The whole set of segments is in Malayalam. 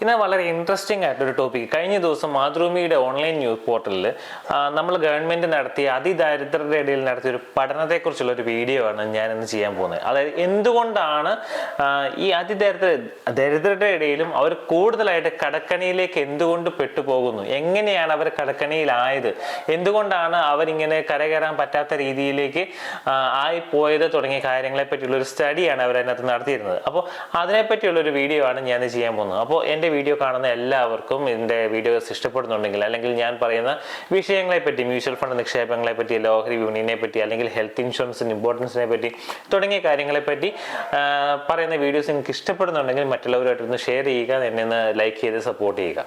ഇന്ന് വളരെ ഇൻട്രസ്റ്റിംഗ് ആയിട്ടൊരു ടോപ്പിക് കഴിഞ്ഞ ദിവസം മാതൃഭൂമിയുടെ ഓൺലൈൻ ന്യൂസ് പോർട്ടലിൽ നമ്മൾ ഗവൺമെന്റ് നടത്തിയ അതിദാരിദ്ര്യരുടെ ഇടയിൽ നടത്തിയ ഒരു പഠനത്തെക്കുറിച്ചുള്ള ഒരു വീഡിയോ ആണ് ഞാൻ ഇന്ന് ചെയ്യാൻ പോകുന്നത്. അതായത് എന്തുകൊണ്ടാണ് ഈ അതിദാരിദ്ര ദരിദ്രരുടെ ഇടയിലും അവർ കൂടുതലായിട്ട് കടക്കണിയിലേക്ക് എന്തുകൊണ്ട് പെട്ടുപോകുന്നു? എങ്ങനെയാണ് അവർ കടക്കണിയിലായത്? എന്തുകൊണ്ടാണ് അവരിങ്ങനെ കരകയറാൻ പറ്റാത്ത രീതിയിലേക്ക് ആയി ആയിപ്പോയത് തുടങ്ങിയ കാര്യങ്ങളെ പറ്റിയുള്ള ഒരു സ്റ്റഡിയാണ് അവർ അതിനകത്ത് നടത്തിയിരുന്നത്. അപ്പോൾ അതിനെപ്പറ്റിയുള്ള ഒരു വീഡിയോ ആണ് ഞാൻ ചെയ്യാൻ പോകുന്നത്. അപ്പോൾ എന്റെ വീഡിയോ കാണുന്ന എല്ലാവർക്കും എന്റെ വീഡിയോസ് ഇഷ്ടപ്പെടുന്നുണ്ടെങ്കിൽ അല്ലെങ്കിൽ ഞാൻ പറയുന്ന വിഷയങ്ങളെ പറ്റി മ്യൂച്വൽ ഫണ്ട് നിക്ഷേപങ്ങളെ പറ്റി ലോഹരി വിപണിനെ പറ്റി അല്ലെങ്കിൽ ഹെൽത്ത് ഇൻഷുറൻസിന്റെ ഇമ്പോർട്ടൻസിനെ പറ്റി തുടങ്ങിയ കാര്യങ്ങളെ പറ്റി പറയുന്ന വീഡിയോസ് നിങ്ങൾക്ക് ഇഷ്ടപ്പെടുന്നുണ്ടെങ്കിൽ മറ്റുള്ളവരുമായിട്ടൊന്ന് ഷെയർ ചെയ്യുക എന്നെ ഒന്ന് ലൈക്ക് ചെയ്ത് സപ്പോർട്ട് ചെയ്യുക.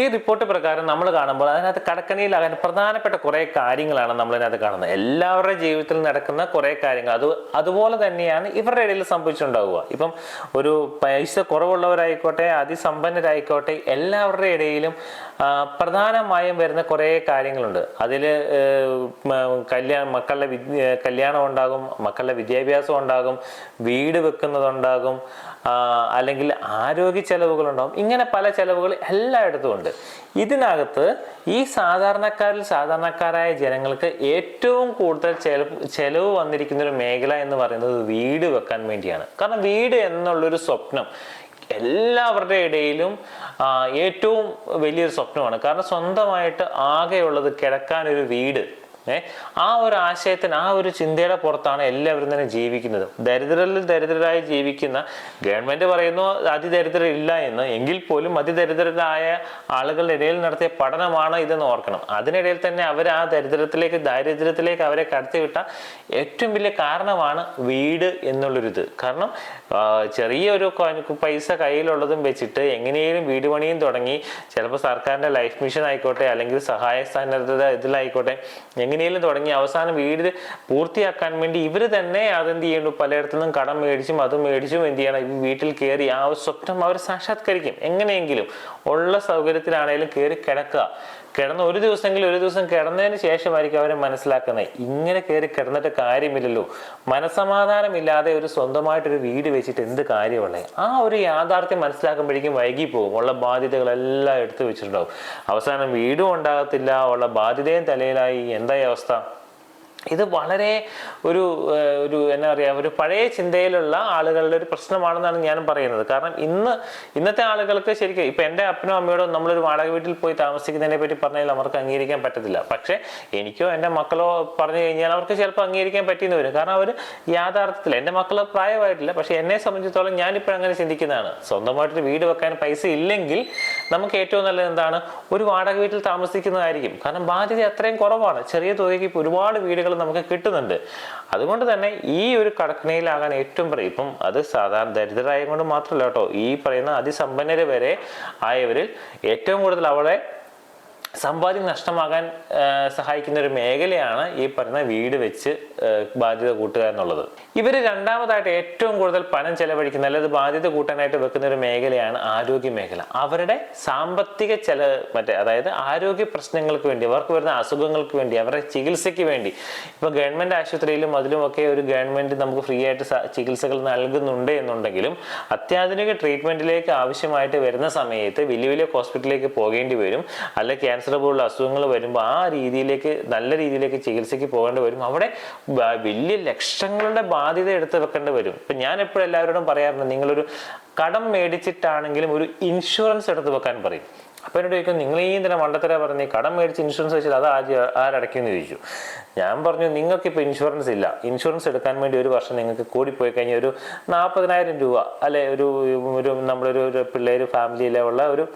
ഈ റിപ്പോർട്ട് പ്രകാരം നമ്മൾ കാണുമ്പോൾ അതിനകത്ത് കടക്കണിയിലാകാൻ പ്രധാനപ്പെട്ട കുറേ കാര്യങ്ങളാണ് നമ്മൾ ഇതിനകത്ത് കാണുന്നത്. എല്ലാവരുടെ ജീവിതത്തിൽ നടക്കുന്ന കുറേ കാര്യങ്ങൾ. അത് അതുപോലെ തന്നെയാണ് ഇവരുടെ ഇടയിൽ സംഭവിച്ചിട്ടുണ്ടാവുക. ഇപ്പം ഒരു പൈസ കുറവുള്ളവരായിക്കോട്ടെ അതിസമ്പന്നരായിക്കോട്ടെ എല്ലാവരുടെ ഇടയിലും പ്രധാനമായും വരുന്ന കുറേ കാര്യങ്ങളുണ്ട്. അതിൽ കല്യാണം മക്കളുടെ കല്യാണം ഉണ്ടാകും മക്കളുടെ വിദ്യാഭ്യാസം ഉണ്ടാകും വീട് വെക്കുന്നതുണ്ടാകും അല്ലെങ്കിൽ ആരോഗ്യ ചെലവുകളുണ്ടാകും. ഇങ്ങനെ പല ചെലവുകൾ എല്ലായിടത്തും ഉണ്ട്. ഇതിനകത്ത് ഈ സാധാരണക്കാരിൽ സാധാരണക്കാരായ ജനങ്ങൾക്ക് ഏറ്റവും കൂടുതൽ ചെലവ് വന്നിരിക്കുന്ന ഒരു മേഖല എന്ന് പറയുന്നത് വീട് വെക്കാൻ വേണ്ടിയാണ്. കാരണം വീട് എന്നുള്ളൊരു സ്വപ്നം എല്ലാവരുടെ ഇടയിലും ഏറ്റവും വലിയൊരു സ്വപ്നമാണ്. കാരണം സ്വന്തമായിട്ട് ആകെയുള്ളത് കിടക്കാനൊരു വീട്. ഏ? ആ ഒരു ആശയത്തിന് ആ ഒരു ചിന്തയുടെ പുറത്താണ് എല്ലാവരും തന്നെ ജീവിക്കുന്നത്. ദരിദ്രരിൽ ദരിദ്രരായി ജീവിക്കുന്ന ഗവൺമെന്റ് പറയുന്നു അതിദരിദ്രരില്ല എന്ന് എങ്കിൽ പോലും അതിദരിദ്രരായ ആളുകളുടെ ഇടയിൽ നടത്തിയ പഠനമാണ് ഇതെന്ന് ഓർക്കണം. അതിനിടയിൽ തന്നെ അവർ ആ ദരിദ്രത്തിലേക്ക് ദാരിദ്ര്യത്തിലേക്ക് അവരെ കടത്തിവിട്ട ഏറ്റവും വലിയ കാരണമാണ് വീട് എന്നുള്ളൊരിത്. കാരണം ചെറിയ ചെറിയൊരു പൈസ കയ്യിലുള്ളതും വെച്ചിട്ട് എങ്ങനെയും വീട് പണിയും തുടങ്ങി ചിലപ്പോൾ സർക്കാരിന്റെ ലൈഫ് മിഷൻ ആയിക്കോട്ടെ അല്ലെങ്കിൽ സഹായ സന്നദ്ധത ഇതിലായിക്കോട്ടെ എങ്ങനെയും തുടങ്ങി അവസാനം വീട് പൂർത്തിയാക്കാൻ വേണ്ടി ഇവർ തന്നെ അതെന്ത് ചെയ്യുന്നു? പലയിടത്തു നിന്നും കടം മേടിച്ചും അതും മേടിച്ചും എന്ത് ചെയ്യണം? വീട്ടിൽ കയറി ആ സ്വപ്നം അവർ സാക്ഷാത്കരിക്കും. എങ്ങനെയെങ്കിലും ഉള്ള സൗകര്യത്തിലാണെങ്കിലും കയറി കിടക്കുക. കിടന്ന് ഒരു ദിവസമെങ്കിലും ഒരു ദിവസം കിടന്നതിന് ശേഷമായിരിക്കും അവരെ മനസ്സിലാക്കുന്നത്. ഇങ്ങനെ കയറി കിടന്നിട്ട് കാര്യമില്ലല്ലോ. മനസമാധാനമില്ലാതെ ഒരു സ്വന്തമായിട്ടൊരു വീട് വെച്ചിട്ട് എന്ത് കാര്യമുള്ളേ ആ ഒരു യാഥാർത്ഥ്യം മനസ്സിലാക്കുമ്പോഴേക്കും വൈകി പോകും ഉള്ള ബാധ്യതകളെല്ലാം എടുത്തു വെച്ചിട്ടുണ്ടാവും. അവസാനം വീടും ഉണ്ടാകത്തില്ല. ഉള്ള ബാധ്യതയും തലയിലായി. എന്തായി അവസ്ഥ? ഇത് വളരെ ഒരു ഒരു എന്നാ പറയുക ഒരു പഴയ ചിന്തയിലുള്ള ആളുകളുടെ ഒരു പ്രശ്നമാണെന്നാണ് ഞാൻ പറയുന്നത്. കാരണം ഇന്ന് ഇന്നത്തെ ആളുകൾക്ക് ശരിക്കും ഇപ്പം എന്റെ അപ്പനോ അമ്മയോടോ നമ്മളൊരു വാടക വീട്ടിൽ പോയി താമസിക്കുന്നതിനെ പറ്റി പറഞ്ഞാൽ അവർക്ക് അംഗീകരിക്കാൻ പറ്റത്തില്ല. പക്ഷേ എനിക്കോ എന്റെ മക്കളോ പറഞ്ഞു കഴിഞ്ഞാൽ അവർക്ക് ചിലപ്പോൾ അംഗീകരിക്കാൻ പറ്റിയെന്ന് വരും. കാരണം അവർ യാഥാർത്ഥ്യത്തിൽ എന്റെ മക്കൾ പ്രായമായിട്ടില്ല. പക്ഷേ എന്നെ സംബന്ധിച്ചിടത്തോളം ഞാനിപ്പോൾ അങ്ങനെ ചിന്തിക്കുന്നതാണ്. സ്വന്തമായിട്ടൊരു വീട് വെക്കാൻ പൈസ ഇല്ലെങ്കിൽ നമുക്ക് ഏറ്റവും നല്ലത് എന്താണ്? ഒരു വാടക വീട്ടിൽ താമസിക്കുന്നതായിരിക്കും. കാരണം ബാധ്യത അത്രയും കുറവാണ്. ചെറിയ തുകയ്ക്ക് ഒരുപാട് വീടുകൾ നമുക്ക് കിട്ടുന്നുണ്ട്. അതുകൊണ്ട് തന്നെ ഈ ഒരു കടക്കണിയിലാകാൻ ഏറ്റവും പറയും. ഇപ്പം അത് സാധാരണ ദരിദ്രരായ കൊണ്ട് മാത്രമല്ല കേട്ടോ ഈ പറയുന്ന അതിസമ്പന്നര് വരെ ആയവരിൽ ഏറ്റവും കൂടുതൽ അവളെ സമ്പാദ്യം നഷ്ടമാകാൻ സഹായിക്കുന്ന ഒരു മേഖലയാണ് ഈ പറയുന്ന വീട് വെച്ച് ബാധ്യത കൂട്ടുക എന്നുള്ളത്. ഇവർ രണ്ടാമതായിട്ട് ഏറ്റവും കൂടുതൽ പണം ചെലവഴിക്കുന്ന അല്ലെങ്കിൽ ബാധ്യത കൂട്ടാനായിട്ട് വെക്കുന്ന ഒരു മേഖലയാണ് ആരോഗ്യ മേഖല. അവരുടെ സാമ്പത്തിക ചെല മറ്റേ അതായത് ആരോഗ്യ പ്രശ്നങ്ങൾക്ക് വേണ്ടി അവർക്ക് വരുന്ന അസുഖങ്ങൾക്ക് വേണ്ടി അവരുടെ ചികിത്സയ്ക്ക് വേണ്ടി. ഇപ്പൊ ഗവൺമെന്റ് ആശുപത്രിയിലും അതിലുമൊക്കെ ഒരു ഗവൺമെന്റ് നമുക്ക് ഫ്രീ ആയിട്ട് ചികിത്സകൾ നൽകുന്നുണ്ട് എന്നുണ്ടെങ്കിലും അത്യാധുനിക ട്രീറ്റ്മെന്റിലേക്ക് ആവശ്യമായിട്ട് വരുന്ന സമയത്ത് വലിയ വലിയ ഹോസ്പിറ്റലിലേക്ക് പോകേണ്ടി വരും. അല്ല ക്യാൻസർ പോലുള്ള അസുഖങ്ങൾ വരുമ്പോൾ ആ രീതിയിലേക്ക് നല്ല രീതിയിലേക്ക് ചികിത്സയ്ക്ക് പോകേണ്ടി വരും. അവിടെ വലിയ ലക്ഷങ്ങളുടെ ബാധ്യത എടുത്ത് വെക്കേണ്ടി വരും. ഇപ്പം ഞാൻ എപ്പോഴും എല്ലാവരോടും പറയാറുണ്ട് നിങ്ങളൊരു കടം മേടിച്ചിട്ടാണെങ്കിലും ഒരു ഇൻഷുറൻസ് എടുത്ത് വെക്കാൻ പറയും. അപ്പം എന്നോട് ചോദിക്കും നിങ്ങൾ ഈ ഇതിനെ മണ്ടത്തര പറഞ്ഞ്? കടം മേടിച്ച് ഇൻഷുറൻസ് വെച്ചാൽ അത് ആര് ആരടയ്ക്കുമെന്ന് ചോദിച്ചു. ഞാൻ പറഞ്ഞു നിങ്ങൾക്ക് ഇപ്പോൾ ഇൻഷുറൻസ് ഇല്ല. ഇൻഷുറൻസ് എടുക്കാൻ വേണ്ടി ഒരു വർഷം നിങ്ങൾക്ക് കൂടിപ്പോയി കഴിഞ്ഞാൽ ഒരു നാൽപ്പതിനായിരം രൂപ അല്ലെ ഒരു ഒരു നമ്മളൊരു പിള്ളേർ ഫാമിലിയിലെ ഉള്ള ഒരു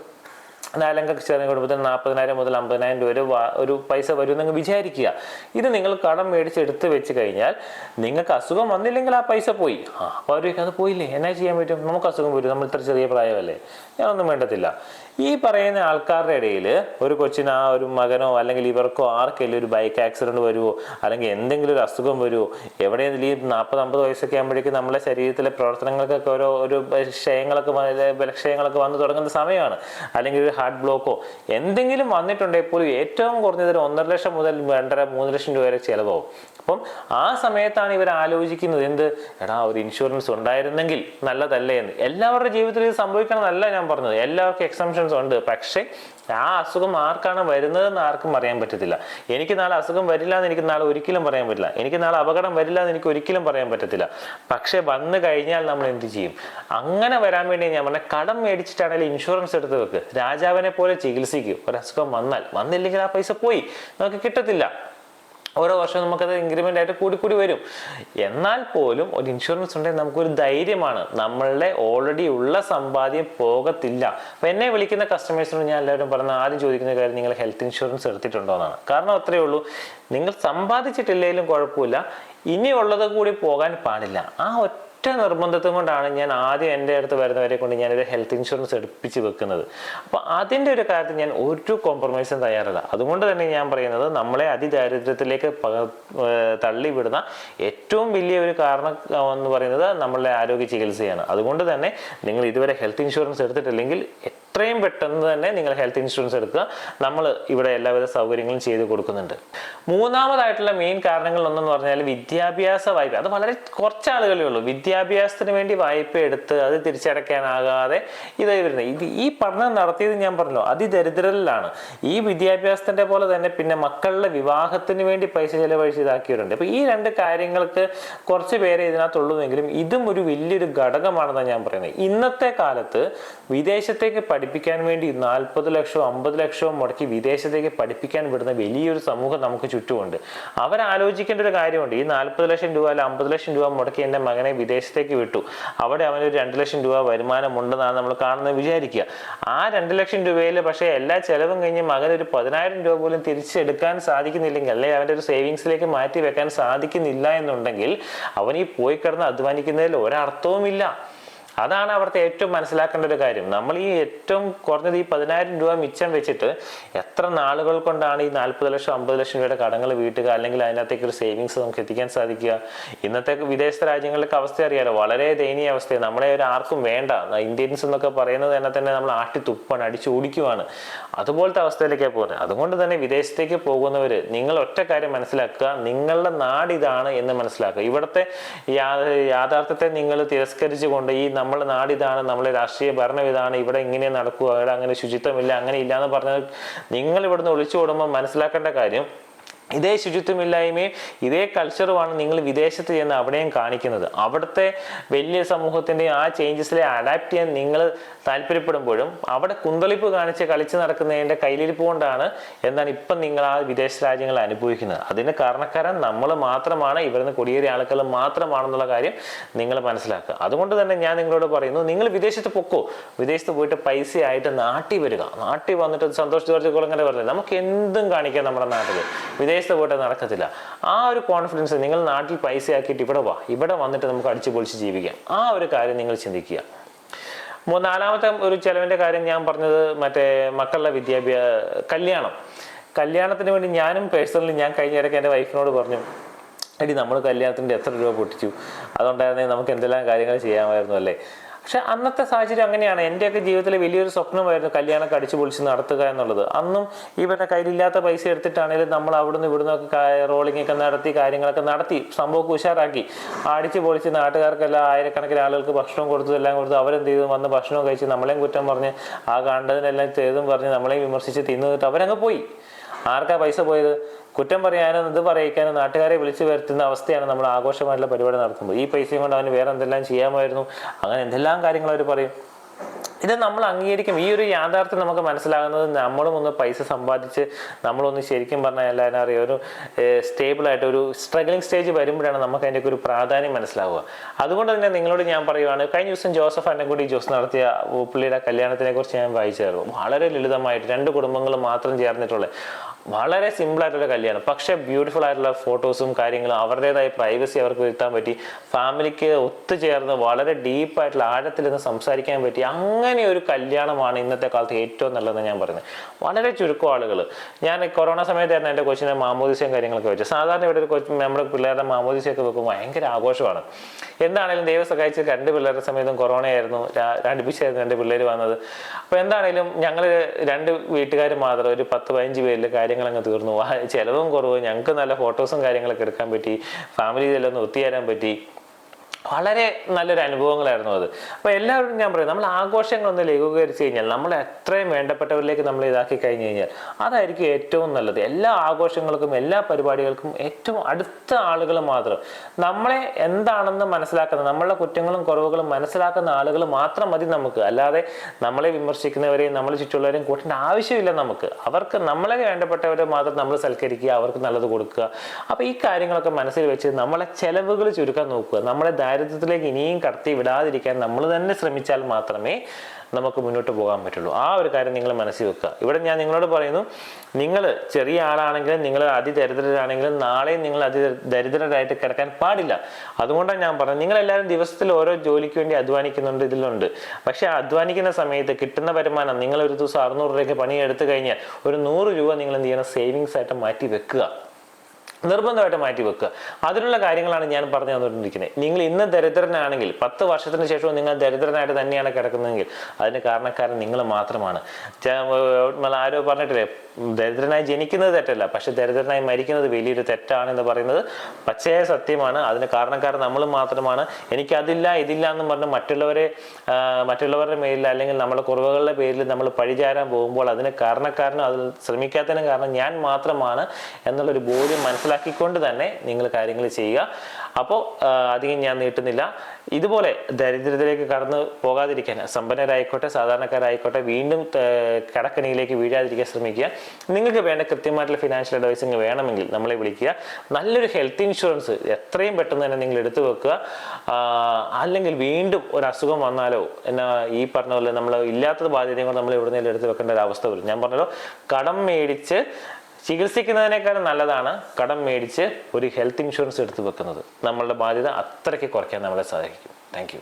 നാലംഗ ചെറിയ കുടുംബത്തിന് നാൽപ്പതിനായിരം മുതൽ അമ്പതിനായിരം രൂപ വരെ ഒരു പൈസ വരും നിങ്ങൾ വിചാരിക്കുക. ഇത് നിങ്ങൾ കടം മേടിച്ച് എടുത്ത് വെച്ച് കഴിഞ്ഞാൽ നിങ്ങൾക്ക് അസുഖം വന്നില്ലെങ്കിൽ ആ പൈസ പോയി. ആ അപ്പോൾ അവരൊക്കെ അത് പോയില്ലേ? എന്നാ ചെയ്യാൻ പറ്റും? നമുക്ക് അസുഖം വരും. നമ്മൾ ഇത്ര ചെറിയ പ്രായമല്ലേ? ഞാനൊന്നും വേണ്ടത്തില്ല. ഈ പറയുന്ന ആൾക്കാരുടെ ഇടയിൽ ഒരു കൊച്ചിന് ആ ഒരു മകനോ അല്ലെങ്കിൽ ഇവർക്കോ ആർക്കെങ്കിലും ഒരു ബൈക്ക് ആക്സിഡന്റ് വരുമോ അല്ലെങ്കിൽ എന്തെങ്കിലും ഒരു അസുഖം വരുമോ എവിടെയെങ്കിലും ഈ നാൽപ്പത് അമ്പത് വയസ്സൊക്കെ ആകുമ്പോഴേക്കും നമ്മുടെ ശരീരത്തിലെ പ്രവർത്തനങ്ങൾക്കൊക്കെ ഓരോ ഒരു ക്ഷയങ്ങളൊക്കെ വ- ബലക്ഷയങ്ങളൊക്കെ വന്നു തുടങ്ങുന്ന സമയമാണ്. അല്ലെങ്കിൽ ഒരു ഹാർട്ട് ബ്ലോക്കോ എന്തെങ്കിലും വന്നിട്ടുണ്ടെങ്കിൽ പോലും ഏറ്റവും കുറഞ്ഞത് ഒരു ഒന്നര ലക്ഷം മുതൽ രണ്ടര മൂന്ന് ലക്ഷം രൂപ വരെ ചിലവാകും. അപ്പം ആ സമയത്താണ് ഇവർ ആലോചിക്കുന്നത് എന്ത്? എടാ ഒരു ഇൻഷുറൻസ് ഉണ്ടായിരുന്നെങ്കിൽ നല്ലതല്ലേ എന്ന്. എല്ലാവരുടെ ജീവിതത്തിൽ ഇത് സംഭവിക്കണമെന്നല്ല ഞാൻ പറഞ്ഞത്. എല്ലാവർക്കും എക്സംഷൻസ് ഉണ്ട്. പക്ഷേ ആ അസുഖം ആർക്കാണ് വരുന്നതെന്ന് ആർക്കും അറിയാൻ പറ്റത്തില്ല. എനിക്ക് നാളെ അസുഖം വരില്ല എന്ന് എനിക്ക് നാളെ ഒരിക്കലും പറയാൻ പറ്റില്ല. എനിക്ക് നാളെ അപകടം വരില്ല എന്ന് എനിക്ക് ഒരിക്കലും പറയാൻ പറ്റത്തില്ല. പക്ഷേ വന്നു കഴിഞ്ഞാൽ നമ്മൾ എന്ത് ചെയ്യും? അങ്ങനെ വരാൻ വേണ്ടി ഞാൻ പറഞ്ഞ കടം മേടിച്ചിട്ടാണെങ്കിൽ ഇൻഷുറൻസ് എടുത്ത് വെക്ക്. രാജാവിനെ പോലെ ചികിത്സിക്കും. ഒരു അസുഖം വന്നാൽ വന്നില്ലെങ്കിൽ ആ പൈസ പോയി. നമുക്ക് കിട്ടത്തില്ല. ഓരോ വർഷവും നമുക്കത് ഇൻക്രിമെന്റ് ആയിട്ട് കൂടി കൂടി വരും. എന്നാൽ പോലും ഒരു ഇൻഷുറൻസ് ഉണ്ടെങ്കിൽ നമുക്കൊരു ധൈര്യമാണ്. നമ്മളുടെ ഓൾറെഡി ഉള്ള സമ്പാദ്യം പോകത്തില്ല. അപ്പം എന്നെ വിളിക്കുന്ന കസ്റ്റമേഴ്സിനോട് ഞാൻ എല്ലാവരും പറഞ്ഞ ആദ്യം ചോദിക്കുന്ന കാര്യം നിങ്ങൾ ഹെൽത്ത് ഇൻഷുറൻസ് എടുത്തിട്ടുണ്ടോ എന്നാണ്. കാരണം അത്രയേ ഉള്ളൂ. നിങ്ങൾ സമ്പാദിച്ചിട്ടില്ലെങ്കിലും കുഴപ്പമില്ല. ഇനിയുള്ളത് കൂടി പോകാൻ പാടില്ല. ആ ഒറ്റ നിർബന്ധത്തും കൊണ്ടാണ് ഞാൻ ആദ്യം എന്റെ അടുത്ത് വരുന്നവരെ കൊണ്ട് ഞാനൊരു ഹെൽത്ത് ഇൻഷുറൻസ് എടുപ്പിച്ച് വെക്കുന്നത്. അപ്പോൾ അതിന്റെ ഒരു കാര്യത്തിൽ ഞാൻ ഒരു കോംപ്രമൈസും തയ്യാറല്ല. അതുകൊണ്ട് തന്നെ ഞാൻ പറയുന്നത് നമ്മളെ അതിദാരിദ്ര്യത്തിലേക്ക് തള്ളിവിടുന്ന ഏറ്റവും വലിയ ഒരു കാരണം എന്ന് പറയുന്നത് നമ്മളുടെ ആരോഗ്യ ചികിത്സയാണ്. അതുകൊണ്ട് തന്നെ നിങ്ങൾ ഇതുവരെ ഹെൽത്ത് ഇൻഷുറൻസ് എടുത്തിട്ടില്ലെങ്കിൽ എത്രയും പെട്ടെന്ന് തന്നെ നിങ്ങൾ ഹെൽത്ത് ഇൻഷുറൻസ് എടുക്കുക. നമ്മൾ ഇവിടെ എല്ലാവിധ സൗകര്യങ്ങളും ചെയ്തു കൊടുക്കുന്നുണ്ട്. മൂന്നാമതായിട്ടുള്ള മെയിൻ കാരണങ്ങൾ ഒന്നെന്ന് പറഞ്ഞാൽ വിദ്യാഭ്യാസ വായ്പ. അത് വളരെ കുറച്ച് ആളുകളേ ഉള്ളൂ. വിദ്യാഭ്യാസത്തിന് വേണ്ടി വായ്പ എടുത്ത് അത് തിരിച്ചടയ്ക്കാനാകാതെ ഇതായി വരുന്നത് ഈ പഠനം നടത്തിയത് ഞാൻ പറഞ്ഞു അതിദരിദ്രരിലാണ്. ഈ വിദ്യാഭ്യാസത്തിന്റെ പോലെ തന്നെ പിന്നെ മക്കളുടെ വിവാഹത്തിന് വേണ്ടി പൈസ ചെലവഴിച്ച് ഇതാക്കിയവരുണ്ട്. അപ്പോൾ ഈ രണ്ട് കാര്യങ്ങൾക്ക് കുറച്ച് പേരെ ഇതിനകത്തുള്ളൂവെങ്കിലും ഇതും ഒരു വലിയൊരു ഘടകമാണെന്നാണ് ഞാൻ പറയുന്നത്. ഇന്നത്തെ കാലത്ത് വിദേശത്തേക്ക് പഠിപ്പിക്കാൻ വേണ്ടി നാൽപ്പത് ലക്ഷവും അമ്പത് ലക്ഷവും മുടക്കി വിദേശത്തേക്ക് പഠിപ്പിക്കാൻ വിടുന്ന വലിയൊരു സമൂഹം നമുക്ക് ചുറ്റുമുണ്ട്. അവരാലോചിക്കേണ്ട ഒരു കാര്യമുണ്ട്. ഈ നാൽപ്പത് ലക്ഷം രൂപ അല്ല അമ്പത് ലക്ഷം രൂപ മുടക്കി എന്റെ മകനെ വിദേശത്തേക്ക് വിട്ടു. അവിടെ അവനൊരു രണ്ട് ലക്ഷം രൂപ വരുമാനം ഉണ്ടെന്നാണ് നമ്മൾ കാണുന്നത് വിചാരിക്കുക. ആ രണ്ട് ലക്ഷം രൂപയിൽ പക്ഷേ എല്ലാ ചെലവും കഴിഞ്ഞ് മകൻ ഒരു പതിനായിരം രൂപ പോലും തിരിച്ചെടുക്കാൻ സാധിക്കുന്നില്ലെങ്കിൽ അല്ലെങ്കിൽ അവന്റെ ഒരു സേവിങ്സിലേക്ക് മാറ്റി വെക്കാൻ സാധിക്കുന്നില്ല എന്നുണ്ടെങ്കിൽ അവൻ ഈ പോയി കിടന്ന് അധ്വാനിക്കുന്നതിൽ ഒരർത്ഥവുമില്ല. അതാണ് അവിടുത്തെ ഏറ്റവും മനസ്സിലാക്കേണ്ട ഒരു കാര്യം. നമ്മൾ ഈ ഏറ്റവും കുറഞ്ഞത് ഈ പതിനായിരം രൂപ മിച്ചം വെച്ചിട്ട് എത്ര നാളുകൾ കൊണ്ടാണ് ഈ നാൽപ്പത് ലക്ഷം അമ്പത് ലക്ഷം രൂപയുടെ കടങ്ങൾ വീട്ടുക? അല്ലെങ്കിൽ അതിനകത്തേക്ക് ഒരു സേവിങ്സ് നമുക്ക് എത്തിക്കാൻ സാധിക്കുക? ഇന്നത്തെ വിദേശ രാജ്യങ്ങളിലൊക്കെ അവസ്ഥ അറിയാലോ? വളരെ ദയനീയ അവസ്ഥയാണ്. നമ്മളെ ഒരു ആർക്കും വേണ്ട. ഇന്ത്യൻസ് എന്നൊക്കെ പറയുന്നത് തന്നെ തന്നെ നമ്മൾ ആട്ടി തുപ്പാണ് അടിച്ചു ഓടിക്കുവാണ്. അതുപോലത്തെ അവസ്ഥയിലേക്കാണ് പോകുന്നത്. അതുകൊണ്ട് തന്നെ വിദേശത്തേക്ക് പോകുന്നവർ നിങ്ങൾ ഒറ്റ കാര്യം മനസ്സിലാക്കുക. നിങ്ങളുടെ നാട് ഇതാണ് എന്ന് മനസ്സിലാക്കുക. ഇവിടുത്തെ യാഥാർത്ഥ്യത്തെ നിങ്ങൾ തിരസ്കരിച്ചുകൊണ്ട് ഈ നമ്മുടെ നാട് ഇതാണ് നമ്മളെ രാഷ്ട്രീയ ഭരണം ഇതാണ് ഇവിടെ ഇങ്ങനെ നടക്കുക ഇവിടെ അങ്ങനെ ശുചിത്വമില്ല അങ്ങനെ ഇല്ല എന്ന് പറഞ്ഞാൽ നിങ്ങൾ ഇവിടുന്ന് ഒളിച്ചു ഓടുമ്പോൾ മനസ്സിലാക്കേണ്ട കാര്യം ഇതേ ശുചിത്വമില്ലായ്മയും ഇതേ കൾച്ചറുമാണ് നിങ്ങൾ വിദേശത്ത് ചെന്ന് അവിടെയും കാണിക്കുന്നത്. അവിടുത്തെ വലിയ സമൂഹത്തിന്റെയും ആ ചേഞ്ചസിലെ അഡാപ്റ്റ് ചെയ്യാൻ നിങ്ങൾ താല്പര്യപ്പെടുമ്പോഴും അവിടെ കുന്തളിപ്പ് കാണിച്ച് കളിച്ച് നടക്കുന്നതിന്റെ കയ്യിലിരിപ്പ് കൊണ്ടാണ് എന്നാണ് ഇപ്പം നിങ്ങൾ ആ വിദേശ രാജ്യങ്ങൾ അനുഭവിക്കുന്നത്. അതിന് കാരണക്കാരൻ നമ്മൾ മാത്രമാണ് ഇവിടുന്ന് കുടിയേറിയ ആളുകൾ മാത്രമാണെന്നുള്ള കാര്യം നിങ്ങൾ മനസ്സിലാക്കുക. അതുകൊണ്ട് തന്നെ ഞാൻ നിങ്ങളോട് പറയുന്നു നിങ്ങൾ വിദേശത്ത് പൊക്കോ? വിദേശത്ത് പോയിട്ട് പൈസയായിട്ട് നാട്ടിൽ വരിക. നാട്ടിൽ വന്നിട്ട് സന്തോഷ് ജോർജ് കുളങ്ങര പറഞ്ഞത് നമുക്ക് എന്തും കാണിക്കാം നമ്മുടെ നാട്ടിൽ വിദേശത്ത് പോയിട്ട് നടക്കത്തില്ല. ആ ഒരു കോൺഫിഡൻസ് നിങ്ങൾ നാട്ടിൽ പൈസ ആക്കിയിട്ട് ഇവിടെ വാ. ഇവിടെ വന്നിട്ട് നമുക്ക് അടിച്ചു പൊളിച്ച് ജീവിക്കാം. ആ ഒരു കാര്യം നിങ്ങൾ ചിന്തിക്കുക. നാലാമത്തെ ഒരു ചിലവിന്റെ കാര്യം ഞാൻ പറഞ്ഞത് മറ്റേ മക്കളുടെ വിദ്യാഭ്യാസ കല്യാണം. കല്യാണത്തിന് വേണ്ടി ഞാനും പേഴ്സണലി ഞാൻ കഴിഞ്ഞ ഇടയ്ക്ക് എന്റെ വൈഫിനോട് പറഞ്ഞു എടി നമ്മൾ കല്യാണത്തിന്റെ എത്ര രൂപ പൊട്ടിച്ചു? അതുകൊണ്ടായിരുന്നെങ്കിൽ നമുക്ക് എന്തെല്ലാം കാര്യങ്ങൾ ചെയ്യാമായിരുന്നു അല്ലേ? പക്ഷെ അന്നത്തെ സാഹചര്യം അങ്ങനെയാണ്. എന്റെയൊക്കെ ജീവിതത്തിലെ വലിയൊരു സ്വപ്നമായിരുന്നു കല്യാണമൊക്കെ അടിച്ചു പൊളിച്ച് നടത്തുക എന്നുള്ളത്. അന്നും ഇവരുടെ കയ്യിലില്ലാത്ത പൈസ എടുത്തിട്ടാണെങ്കിലും നമ്മൾ അവിടുന്ന് ഇവിടുന്ന് ഒക്കെ റോളിംഗ് ഒക്കെ നടത്തി കാര്യങ്ങളൊക്കെ നടത്തി സംഭവമൊക്കെ ഉഷാറാക്കി. അടിച്ചു പൊളിച്ച് നാട്ടുകാർക്കെല്ലാം ആയിരക്കണക്കിന് ആളുകൾക്ക് ഭക്ഷണം കൊടുത്തു എല്ലാം കൊടുത്തു അവരെന്ത് ചെയ്തു? വന്ന് ഭക്ഷണം കഴിച്ച് നമ്മളെയും കുറ്റം പറഞ്ഞ് ആ കണ്ടതിനെല്ലാം ചെയ്തും പറഞ്ഞ് നമ്മളെയും വിമർശിച്ച് തിന്നിട്ട് അവരങ്ങ് പോയി. ആർക്കാ പൈസ പോയത്? കുറ്റം പറയാനും ഇത് പറയിക്കാനും നാട്ടുകാരെ വിളിച്ചു വരുത്തുന്ന അവസ്ഥയാണ് നമ്മൾ ആഘോഷമായിട്ടുള്ള പരിപാടി നടത്തുമ്പോൾ ഈ പൈസയും കൊണ്ട് അവന് വേറെ എന്തെല്ലാം ചെയ്യാമായിരുന്നു? അങ്ങനെ എന്തെല്ലാം കാര്യങ്ങൾ അവർ പറയും? ഇത് നമ്മൾ അംഗീകരിക്കും. ഈ ഒരു യാഥാർത്ഥ്യം നമുക്ക് മനസ്സിലാകുന്നത് നമ്മളും ഒന്ന് പൈസ സമ്പാദിച്ച് നമ്മളൊന്ന് ശരിക്കും പറഞ്ഞാൽ എല്ലാവരും അറിയാം. ഒരു സ്റ്റേബിളായിട്ട് ഒരു സ്ട്രഗ്ലിംഗ് സ്റ്റേജ് വരുമ്പോഴാണ് നമുക്ക് അതിന്റെ ഒരു പ്രാധാന്യം മനസ്സിലാവുക. അതുകൊണ്ട് തന്നെ നിങ്ങളോട് ഞാൻ പറയുവാണ് കഴിഞ്ഞ ദിവസം ജോസഫ് അന്നൻകുടി ജോസ് നടത്തിയ പുള്ളിയുടെ കല്യാണത്തിനെ കുറിച്ച് ഞാൻ വായിച്ചായിരുന്നു വളരെ ലളിതമായിട്ട് രണ്ട് കുടുംബങ്ങൾ മാത്രം ചേർന്നിട്ടുള്ള വളരെ സിമ്പിൾ ആയിട്ടുള്ള കല്യാണം. പക്ഷെ ബ്യൂട്ടിഫുൾ ആയിട്ടുള്ള ഫോട്ടോസും കാര്യങ്ങളും അവരുടേതായ പ്രൈവസി അവർക്ക് വരുത്താൻ പറ്റി. ഫാമിലിക്ക് ഒത്തുചേർന്ന് വളരെ ഡീപ്പായിട്ടുള്ള ആഴത്തിൽ നിന്ന് സംസാരിക്കാൻ പറ്റി. അങ്ങനെ ഒരു കല്യാണമാണ് ഇന്നത്തെ കാലത്ത് ഏറ്റവും നല്ലതെന്ന് ഞാൻ പറയുന്നത്. വളരെ ചുരുക്കം ആളുകൾ ഞാൻ കൊറോണ സമയത്തായിരുന്നു എന്റെ കൊച്ചിനെ മാമോദിസയും കാര്യങ്ങളൊക്കെ വെച്ചു സാധാരണ ഇവിടെ ഒരു കൊച്ചു നമ്മുടെ പിള്ളേരുടെ മാമോദിസയൊക്കെ വെക്കുമ്പോൾ ഭയങ്കര ആഘോഷമാണ്. എന്താണെങ്കിലും ദൈവ സഹായിച്ച് രണ്ട് പിള്ളേരുടെ സമയത്തും കൊറോണയായിരുന്നു. രണ്ടിപ്പിച്ചായിരുന്നു എന്റെ പിള്ളേർ വന്നത്. അപ്പോൾ എന്താണെങ്കിലും ഞങ്ങൾ രണ്ട് വീട്ടുകാർ മാത്രം ഒരു പത്ത് പതിനഞ്ച് പേരിൽ കാര്യങ്ങളങ്ങ് തീർന്നു. ചിലവും കുറവ്. ഞങ്ങൾക്ക് നല്ല ഫോട്ടോസും കാര്യങ്ങളൊക്കെ എടുക്കാൻ പറ്റി. ഫാമിലി ഒന്ന് ഒത്തുചേരാൻ പറ്റി. വളരെ നല്ലൊരു അനുഭവങ്ങളായിരുന്നു അത്. അപ്പോൾ എല്ലാവരും ഞാൻ പറയും നമ്മൾ ആഘോഷങ്ങളൊന്ന് ലഘൂകരിച്ച് കഴിഞ്ഞാൽ നമ്മൾ എത്രയും വേണ്ടപ്പെട്ടവരിലേക്ക് നമ്മൾ ഇതാക്കി കഴിഞ്ഞ് കഴിഞ്ഞാൽ അതായിരിക്കും ഏറ്റവും നല്ലത്. എല്ലാ ആഘോഷങ്ങൾക്കും എല്ലാ പരിപാടികൾക്കും ഏറ്റവും അടുത്ത ആളുകൾ മാത്രം. നമ്മളെ എന്താണെന്ന് മനസ്സിലാക്കുന്ന നമ്മളുടെ കുറ്റങ്ങളും കുറവുകളും മനസ്സിലാക്കുന്ന ആളുകൾ മാത്രം മതി നമുക്ക്. അല്ലാതെ നമ്മളെ വിമർശിക്കുന്നവരെയും നമ്മളെ ചുറ്റുള്ളവരെയും കൂട്ടേണ്ട ആവശ്യമില്ല നമുക്ക്. അവർക്ക് നമ്മളെ വേണ്ടപ്പെട്ടവരെ മാത്രം നമ്മൾ സൽക്കരിക്കുക അവർക്ക് നല്ലത് കൊടുക്കുക. അപ്പോൾ ഈ കാര്യങ്ങളൊക്കെ മനസ്സിൽ വെച്ച് നമ്മളെ ചെലവുകൾ ചുരുക്കാൻ നോക്കുക. നമ്മളെ ദാരിദ്ര്യത്തിലേക്ക് ഇനിയും കടത്തി വിടാതിരിക്കാൻ നമ്മൾ തന്നെ ശ്രമിച്ചാൽ മാത്രമേ നമുക്ക് മുന്നോട്ട് പോകാൻ പറ്റുള്ളൂ. ആ ഒരു കാര്യം നിങ്ങൾ മനസ്സിൽ വെക്കുക. ഇവിടെ ഞാൻ നിങ്ങളോട് പറയുന്നു നിങ്ങൾ ചെറിയ ആളാണെങ്കിലും നിങ്ങൾ അതിദരിദ്രരാണെങ്കിലും നാളെ നിങ്ങൾ അതി ദരിദ്രരായിട്ട് കിടക്കാൻ പാടില്ല. അതുകൊണ്ടാണ് ഞാൻ പറഞ്ഞത് നിങ്ങൾ എല്ലാവരും ദിവസത്തിൽ ഓരോ ജോലിക്ക് വേണ്ടി അധ്വാനിക്കുന്നുണ്ട് ഇതിലുണ്ട്. പക്ഷേ അധ്വാനിക്കുന്ന സമയത്ത് കിട്ടുന്ന വരുമാനം നിങ്ങൾ ഒരു ദിവസം അറുന്നൂറ് രൂപയ്ക്ക് പണി എടുത്തു കഴിഞ്ഞാൽ ഒരു നൂറ് രൂപ നിങ്ങൾ എന്ത് ചെയ്യണം സേവിങ്സ് ആയിട്ട് മാറ്റി വെക്കുക. നിർബന്ധമായിട്ട് മാറ്റി വെക്കുക അതിനുള്ള കാര്യങ്ങളാണ് ഞാൻ പറഞ്ഞു തന്നുകൊണ്ടിരിക്കുന്നത്. നിങ്ങൾ ഇന്ന് ദരിദ്രനാണെങ്കിൽ പത്ത് വർഷത്തിന് ശേഷവും നിങ്ങൾ ദരിദ്രനായിട്ട് തന്നെയാണ് കിടക്കുന്നതെങ്കിൽ അതിന് കാരണക്കാരൻ നിങ്ങൾ മാത്രമാണ്. ആരോ പറഞ്ഞിട്ടില്ലേ ദരിദ്രനായി ജനിക്കുന്നത് തെറ്റല്ല പക്ഷെ ദരിദ്രനായി മരിക്കുന്നത് വലിയൊരു തെറ്റാണെന്ന് പറയുന്നത് പച്ചയായ സത്യമാണ്. അതിന് കാരണക്കാരൻ നമ്മൾ മാത്രമാണ്. എനിക്കതില്ല ഇതില്ല എന്ന് പറഞ്ഞ് മറ്റുള്ളവരെ മറ്റുള്ളവരുടെ പേരിൽ അല്ലെങ്കിൽ നമ്മുടെ കുറവുകളുടെ പേരിൽ നമ്മൾ പഴിചാരാൻ പോകുമ്പോൾ അതിന് കാരണക്കാരനും അതിൽ ശ്രമിക്കാത്തതിനും കാരണം ഞാൻ മാത്രമാണ് എന്നുള്ളൊരു ബോധ്യം മനസ്സിലാക്കിക്കൊണ്ട് തന്നെ നിങ്ങൾ കാര്യങ്ങൾ ചെയ്യുക. അപ്പോൾ അധികം ഞാൻ നീട്ടുന്നില്ല. ഇതുപോലെ ദരിദ്രത്തിലേക്ക് കടന്നു പോകാതിരിക്കാൻ സമ്പന്നരായിക്കോട്ടെ സാധാരണക്കാരായിക്കോട്ടെ വീണ്ടും കടക്കണിയിലേക്ക് വീഴാതിരിക്കാൻ ശ്രമിക്കുക. നിങ്ങൾക്ക് വേണ്ട കൃത്യമായിട്ടുള്ള ഫിനാൻഷ്യൽ അഡ്വൈസിങ് വേണമെങ്കിൽ നമ്മളെ വിളിക്കുക. നല്ലൊരു ഹെൽത്ത് ഇൻഷുറൻസ് എത്രയും പെട്ടെന്ന് തന്നെ നിങ്ങൾ എടുത്തു വെക്കുക. അല്ലെങ്കിൽ വീണ്ടും ഒരു അസുഖം വന്നാലോ എന്നാ ഈ പറഞ്ഞ പോലെ നമ്മൾ ഇല്ലാത്ത ബാധ്യതയും നമ്മൾ എവിടുന്നേലും എടുത്ത് വെക്കേണ്ട ഒരു അവസ്ഥ വരും. ഞാൻ പറഞ്ഞല്ലോ കടം മേടിച്ച് ചികിത്സിക്കുന്നതിനേക്കാളും നല്ലതാണ് കടം മേടിച്ച് ഒരു ഹെൽത്ത് ഇൻഷുറൻസ് എടുത്ത് വെക്കുന്നത്. നമ്മളുടെ ബാധ്യത അത്രയ്ക്ക് കുറയ്ക്കാൻ നമ്മളെ സഹായിക്കും. താങ്ക്